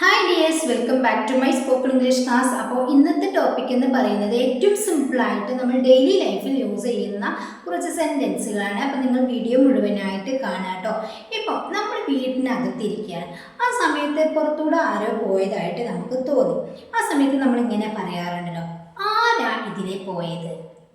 Hi dears welcome back to my spoken English class അപ്പോൾ ഇന്നത്തെ topic എന്ന് പറയുന്നത് ഏറ്റവും സിമ്പിളായിട്ട് നമ്മൾ ഡെയിലി ലൈഫിൽ യൂസ് ചെയ്യുന്ന കുറച്ച് സെന്റൻസുകളാണ് അപ്പോൾ നിങ്ങൾ വീഡിയോ മുഴുവനായിട്ട് കാണാം കേട്ടോ ഇപ്പോൾ നമ്മൾ വീടിനകത്തിരിക്കുകയാണ് ആ സമയത്ത് പുറത്തൂടെ ആരോ പോയതായിട്ട് നമുക്ക് തോന്നി. ആ സമയത്ത് നമ്മൾ ഇങ്ങനെ പറയാറുണ്ടല്ലോ ആരാ ഇതിലെ പോയത്?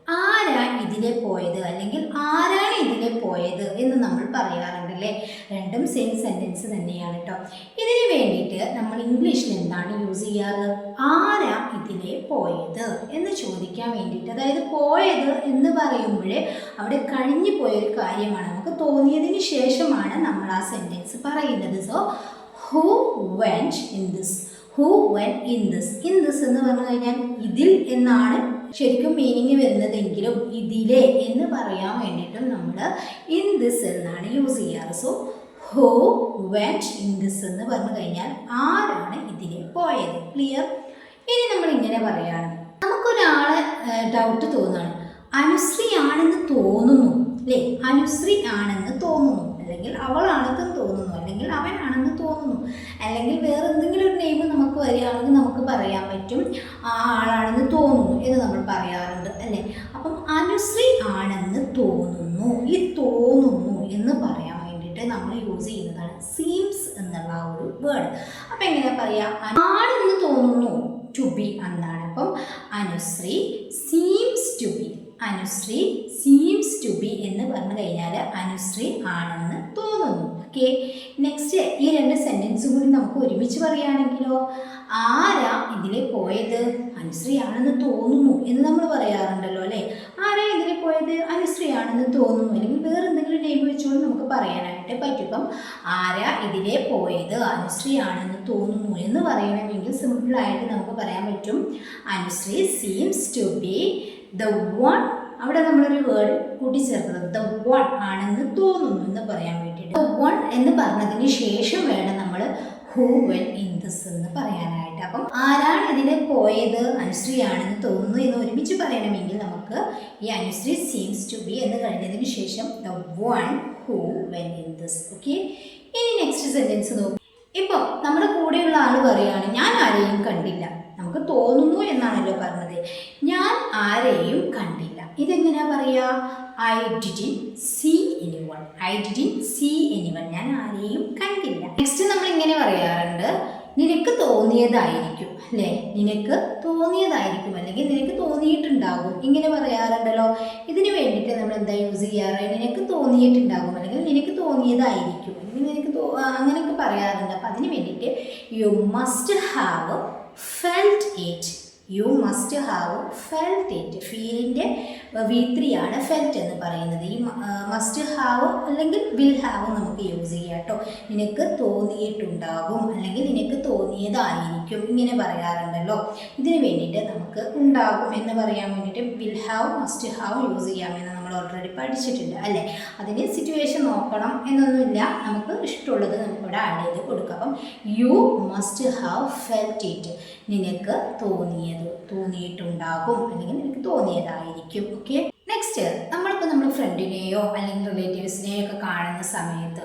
ആരാ ഇതിലെ പോയത്? അല്ലെങ്കിൽ ആരാണ് ഇതിലെ പോയത് എന്ന് നമ്മൾ പറയാറുണ്ടല്ലേ? രണ്ടും സെയിം സെന്റൻസ് തന്നെയാണ് കേട്ടോ ഇതിന് വേണ്ടിയിട്ട് നമ്മൾ ഇംഗ്ലീഷിൽ എന്താണ് യൂസ് ചെയ്യാറ്? ആരാ ഇതിലെ പോയത് എന്ന് ചോദിക്കാൻ വേണ്ടിയിട്ട്. അതായത് പോയത് എന്ന് പറയുമ്പോഴേ അവിടെ കഴിഞ്ഞു പോയൊരു കാര്യമാണ് നമുക്ക് തോന്നിയതിന് ശേഷമാണ് നമ്മൾ ആ സെന്റൻസ് പറയുന്നത്. So who went in this who when in this in this എന്ന് പറഞ്ഞു കഴിഞ്ഞാൽ ഇതിൽ എന്നാണ് ശരിക്കും മീനിങ് വരുന്നതെങ്കിലും ഇതിലെ എന്ന് പറയാൻ വേണ്ടിയിട്ടും നമ്മൾ ഇൻ ദിസ് എന്നാണ് യൂസ് ചെയ്യാറ്. So who went in this എന്ന് പറഞ്ഞു കഴിഞ്ഞാൽ ആരാണ് ഇതിലെ പോയത്? ക്ലിയർ ഇനി നമ്മൾ ഇങ്ങനെ പറയാണ്. നമുക്കൊരാളെ ഡൗട്ട് തോന്നുകയാണ് അനുശ്രീ ആണെന്ന് തോന്നുന്നു. അല്ലേ അനുശ്രീ ആണെന്ന് തോന്നുന്നു. അല്ലെങ്കിൽ അവളാണെന്ന് തോന്നുന്നു അല്ലെങ്കിൽ അവനാണെന്ന് തോന്നുന്നു അല്ലെങ്കിൽ വേറെ എന്തെങ്കിലും ഒരു നെയിം നമുക്ക് വരികയാണെങ്കിൽ നമുക്ക് പറയാൻ പറ്റും ആ ആളാണെന്ന് തോന്നുന്നു എന്ന് നമ്മൾ പറയാറുണ്ട് അല്ലേ? അപ്പം അനുശ്രീ ആണെന്ന് തോന്നുന്നു ഈ തോന്നുന്നു എന്ന് പറയാൻ വേണ്ടിയിട്ട് നമ്മൾ യൂസ് ചെയ്യുന്നതാണ് സീംസ് എന്നുള്ള ആ ഒരു വേർഡ് അപ്പം എങ്ങനെയാ പറയാം? ആണെന്ന് തോന്നുന്നു ടു ബി എന്നാണ്. അപ്പം Anushree seems to be Anushree seems to be എന്ന് പറഞ്ഞു കഴിഞ്ഞാൽ അനുശ്രീ ആണെന്ന് തോന്നുന്നു. ഓക്കെ നെക്സ്റ്റ് ഈ രണ്ട് സെന്റൻസും കൂടി നമുക്ക് ഒരുമിച്ച് പറയുകയാണെങ്കിലോ ആരാ ഇതിലെ പോയത്? അനുശ്രീ ആണെന്ന് തോന്നുന്നു എന്ന് നമ്മൾ പറയാറുണ്ടല്ലോ അല്ലേ? ആരാ ഇതിലെ പോയത്? അനുശ്രീ ആണെന്ന് തോന്നുന്നു. അല്ലെങ്കിൽ വേറെ എന്തെങ്കിലും നെയിം വെച്ചുകൊണ്ട് നമുക്ക് പറയാനായിട്ട് പറ്റും. ഇപ്പം ആരാ ഇതിലെ പോയത്? അനുശ്രീ ആണെന്ന് തോന്നുന്നു എന്ന് പറയണമെങ്കിൽ സിമ്പിളായിട്ട് നമുക്ക് പറയാൻ പറ്റും. Anushree seems to be the one അവിടെ നമ്മളൊരു വേർഡ് കൂട്ടിച്ചേർക്കുന്നത് ദ വൺ ആണെന്ന് തോന്നുന്നു എന്ന് പറയാൻ വേണ്ടിയിട്ട്. ദ വൺ എന്ന് പറഞ്ഞതിന് ശേഷം വേണം നമ്മൾ ഹൂ വെൻ ഇൻ ദിസ് എന്ന് പറയാനായിട്ട്. അപ്പം ആരാണ് ഇതിന് പോയത്? അനുശ്രീ ആണെന്ന് തോന്നുന്നു എന്ന് ഒരുമിച്ച് പറയണമെങ്കിൽ നമുക്ക് ഈ അനുശ്രീ സീംസ് ടു ബി എന്ന് കഴിഞ്ഞതിന് ശേഷം the one who when in this okay ഇനി നെക്സ്റ്റ് സെന്റൻസ് നോക്കും. ഇപ്പോൾ നമ്മുടെ കൂടെയുള്ള ആൾ പറയുകയാണ് ഞാൻ ആരെയും കണ്ടില്ല. നമുക്ക് തോന്നുന്നു എന്നാണല്ലോ പറഞ്ഞത്. ഞാൻ ആരെയും കണ്ടില്ല. ഇതെങ്ങനെയാ പറയുക I didn't see anyone I didn't see anyone ഞാൻ ആരെയും കണ്ടില്ല. നെക്സ്റ്റ് നമ്മൾ ഇങ്ങനെ പറയാറുണ്ട്. നിനക്ക് തോന്നിയതായിരിക്കും അല്ലേ? നിനക്ക് തോന്നിയതായിരിക്കും അല്ലെങ്കിൽ നിനക്ക് തോന്നിയിട്ടുണ്ടാകും. ഇങ്ങനെ പറയാറുണ്ടല്ലോ. ഇതിന് വേണ്ടിയിട്ട് നമ്മൾ എന്താ യൂസ് ചെയ്യാറ്? നിനക്ക് തോന്നിയിട്ടുണ്ടാകും അല്ലെങ്കിൽ നിനക്ക് തോന്നിയതായിരിക്കും. അല്ലെങ്കിൽ നിനക്ക് അങ്ങനെയൊക്കെ പറയാറുണ്ട്. അപ്പം അതിന് വേണ്ടിയിട്ട് you must have felt it you must have felt it ഫീലിന്റെ V three ആണ് ഫെൽറ്റ് എന്ന് പറയുന്നത്. ഈ മസ്റ്റ് ഹാവ് അല്ലെങ്കിൽ വിൽ ഹാവ് നമുക്ക് യൂസ് ചെയ്യാം കേട്ടോ നിനക്ക് തോന്നിയിട്ടുണ്ടാകും അല്ലെങ്കിൽ നിനക്ക് തോന്നിയതായിരിക്കും. ഇങ്ങനെ പറയാറുണ്ടല്ലോ. ഇതിന് വേണ്ടിയിട്ട് നമുക്ക് ഉണ്ടാകും എന്ന് പറയാൻ വേണ്ടിയിട്ട് will have must have use ചെയ്യാമെന്ന് നമ്മൾ ഓൾറെഡി പഠിച്ചിട്ടുണ്ട് അല്ലേ? അതിന് സിറ്റുവേഷൻ നോക്കണം എന്നൊന്നുമില്ല. നമുക്ക് ഇഷ്ടമുള്ളത് നമുക്കിവിടെ ആഡ് ചെയ്ത് കൊടുക്കാം. അപ്പം you must have felt it നിനക്ക് തോന്നിയത് തോന്നിയിട്ടുണ്ടാകും. അല്ലെങ്കിൽ നിനക്ക് തോന്നിയതായിരിക്കും. ഓക്കെ നെക്സ്റ്റ് നമ്മളിപ്പോൾ നമ്മൾ ഫ്രണ്ടിനെയോ അല്ലെങ്കിൽ റിലേറ്റീവ്സിനെയോ ഒക്കെ കാണുന്ന സമയത്ത്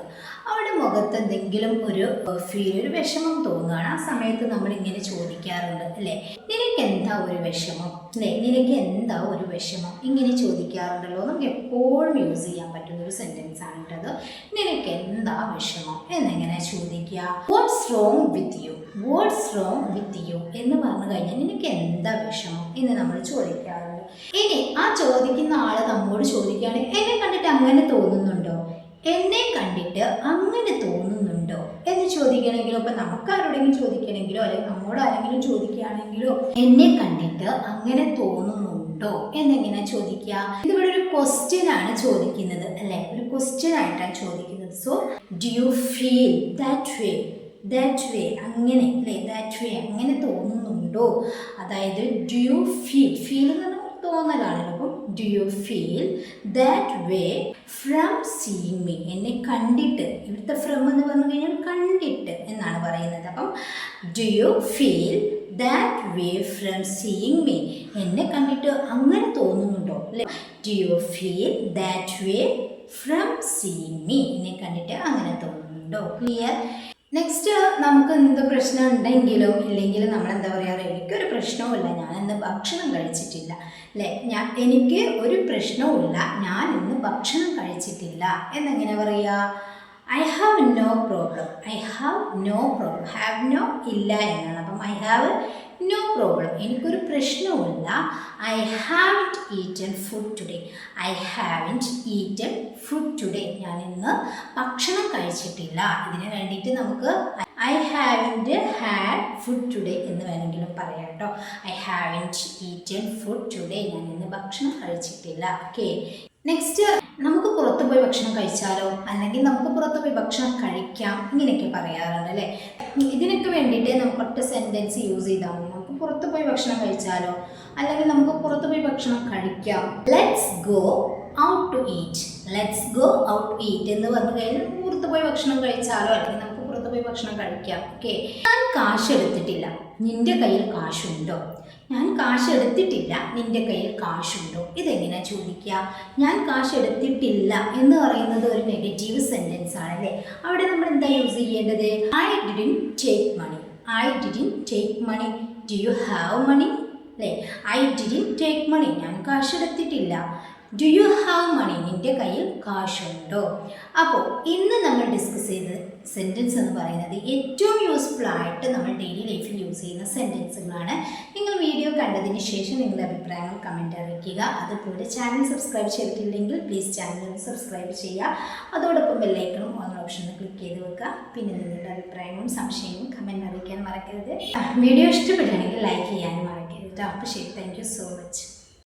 അവരുടെ മുഖത്ത് എന്തെങ്കിലും ഒരു ഫീൽ ഒരു വിഷമം തോന്നുകയാണ്. ആ സമയത്ത് നമ്മൾ ഇങ്ങനെ ചോദിക്കാറുണ്ട് അല്ലേ? നിനക്ക് എന്താ ഒരു വിഷമം? അല്ലേ നിനക്ക് എന്താ ഒരു വിഷമം? ഇങ്ങനെ ചോദിക്കാറുണ്ടല്ലോ. നമുക്ക് എപ്പോഴും യൂസ് ചെയ്യാൻ പറ്റുന്ന ഒരു സെന്റൻസ് ആണ് കേട്ടത് നിനക്ക് എന്താ വിഷമം? എന്നെങ്ങനെ ചോദിക്കുക what's wrong with you what's wrong with you എന്ന് പറഞ്ഞു കഴിഞ്ഞാൽ നിനക്ക് എന്താ വിഷമം? എന്ന് നമ്മൾ ചോദിക്കാറുണ്ട്. ഇനി ആ ചോദിക്കുന്ന ആൾ നമ്മോട് ചോദിക്കുകയാണെങ്കിൽ എന്നെ കണ്ടിട്ട് അങ്ങനെ തോന്നുന്നുണ്ടോ? എന്നെ കണ്ടിട്ട് അങ്ങനെ തോന്നുന്നുണ്ടോ? എന്ന് ചോദിക്കണമെങ്കിലോ ഇപ്പൊ നമുക്ക് ആരോടെങ്കിലും ചോദിക്കണമെങ്കിലോ അല്ലെങ്കിൽ നമ്മോട് ആരെങ്കിലും ചോദിക്കുകയാണെങ്കിലോ എന്നെ കണ്ടിട്ട് അങ്ങനെ തോന്നുന്നുണ്ടോ? എന്നെങ്ങനെ ചോദിക്കുക? ഇതിവിടെ ഒരു ക്വസ്റ്റ്യൻ ആണ് ചോദിക്കുന്നത് അല്ലെ? ഒരു ക്വസ്റ്റ്യൻ ആയിട്ടാണ് ചോദിക്കുന്നത്. So do you feel that way that way അങ്ങനെ അല്ലേ? ദാറ്റ് വേ അങ്ങനെ തോന്നുന്നുണ്ടോ? അതായത് ഡു യു ഫീൽ ഫീൽ എന്ന് പറഞ്ഞാൽ തോന്നലാണല്ലോ അപ്പം do you feel that way from seeing me എന്നെ കണ്ടിട്ട്. ഇവിടുത്തെ ഫ്രം എന്ന് പറഞ്ഞു കഴിഞ്ഞാൽ കണ്ടിട്ട് എന്നാണ് പറയുന്നത്. അപ്പം do you feel that way from seeing me എന്നെ കണ്ടിട്ട് അങ്ങനെ തോന്നുന്നുണ്ടോ? അല്ലേ? Do you feel that way from seeing me എന്നെ കണ്ടിട്ട് അങ്ങനെ തോന്നുന്നുണ്ടോ? ക്ലിയർ നെക്സ്റ്റ് നമുക്ക് എന്ത് പ്രശ്നം ഉണ്ടെങ്കിലും ഇല്ലെങ്കിലും നമ്മൾ എന്താ പറയുക എനിക്കൊരു പ്രശ്നവുമില്ല. ഞാൻ ഇന്ന് ഭക്ഷണം കഴിച്ചിട്ടില്ല. അല്ലേ ഞാൻ എനിക്ക് ഒരു പ്രശ്നവുമില്ല. ഞാൻ ഇന്ന് ഭക്ഷണം കഴിച്ചിട്ടില്ല. എന്നെങ്ങനെ പറയുക I have no problem I have no problem have no ഇല്ല എന്നാണ്. അപ്പം ഐ ഹാവ് നോ പ്രോബ്ലം എനിക്കൊരു പ്രശ്നവുമില്ല. I haven't eaten food today I haven't eaten food today ഞാൻ ഇന്ന് ഭക്ഷണം കഴിച്ചിട്ടില്ല. ഇതിന് വേണ്ടിയിട്ട് നമുക്ക് I haven't had food today എന്ന് വേണമെങ്കിലും പറയാം കേട്ടോ. I haven't eaten food today ഞാൻ ഇന്ന് ഭക്ഷണം കഴിച്ചിട്ടില്ല. ഓക്കെ നെക്സ്റ്റ് പോയി ഭക്ഷണം കഴിച്ചാലോ? അല്ലെങ്കിൽ നമുക്ക് പുറത്ത് പോയി ഭക്ഷണം കഴിക്കാം ഇങ്ങനെയൊക്കെ പറയാറുണ്ട് അല്ലേ? ഇതിനൊക്കെ വേണ്ടിയിട്ട് നമുക്ക് ഒറ്റ സെന്റൻസ് യൂസ് ചെയ്താൽ മതി. നമുക്ക് പുറത്ത് പോയി ഭക്ഷണം കഴിച്ചാലോ? അല്ലെങ്കിൽ നമുക്ക് പുറത്ത് പോയി ഭക്ഷണം കഴിക്കാം. Let's go out to eat let's go out to eat എന്ന് പറഞ്ഞു കഴിഞ്ഞാൽ പുറത്ത് പോയി ഭക്ഷണം കഴിച്ചാലോ? അല്ലെങ്കിൽ പോയി ഭക്ഷണം കഴിക്കാം. ഓക്കെ ഞാൻ കാശ് എടുത്തിട്ടില്ല. നിന്റെ കയ്യിൽ കാശുണ്ടോ? ഞാൻ കാശ് എടുത്തിട്ടില്ല. നിന്റെ കയ്യിൽ കാശുണ്ടോ? ഇതെങ്ങനെ ചോദിക്കുക? ഞാൻ കാശ് എടുത്തിട്ടില്ല എന്ന് പറയുന്നത് ഒരു നെഗറ്റീവ് സെന്റൻസ് ആണല്ലേ? അവിടെ നമ്മൾ എന്താ യൂസ് ചെയ്യേണ്ടത്? I didn't take money I didn't take money do you have money അല്ലേ? ഐ ഡിഡിൻ ടേക്ക് മണി ഞാൻ കാശ് എടുത്തിട്ടില്ല. ഡു യു ഹാവ് മണി നിന്റെ കയ്യിൽ കാശുണ്ടോ? അപ്പോൾ ഇന്ന് നമ്മൾ ഡിസ്കസ് ചെയ്ത സെന്റൻസ് എന്ന് പറയുന്നത് ഏറ്റവും യൂസ്ഫുൾ ആയിട്ട് നമ്മൾ ഡെയിലി ലൈഫിൽ യൂസ് ചെയ്യുന്ന സെന്റൻസുകളാണ് നിങ്ങൾ വീഡിയോ കണ്ടതിന് ശേഷം നിങ്ങളുടെ അഭിപ്രായങ്ങൾ കമന്റ് അറിയിക്കുക. അതുപോലെ ചാനൽ സബ്സ്ക്രൈബ് ചെയ്തിട്ടില്ലെങ്കിൽ പ്ലീസ് ചാനൽ സബ്സ്ക്രൈബ് ചെയ്യുക. അതോടൊപ്പം ബെല്ലൈക്കണും ഓൺ ഓപ്ഷനിൽ ക്ലിക്ക് ചെയ്ത് വെക്കുക. പിന്നെ നിങ്ങളുടെ അഭിപ്രായങ്ങളും സംശയവും കമന്റ് അറിയിക്കാൻ മറക്കരുത്. വീഡിയോ ഇഷ്ടപ്പെടുകയാണെങ്കിൽ ലൈക്ക് ചെയ്യാനും മറക്കരുത് അപ്പോൾ ശരി താങ്ക് സോ മച്ച്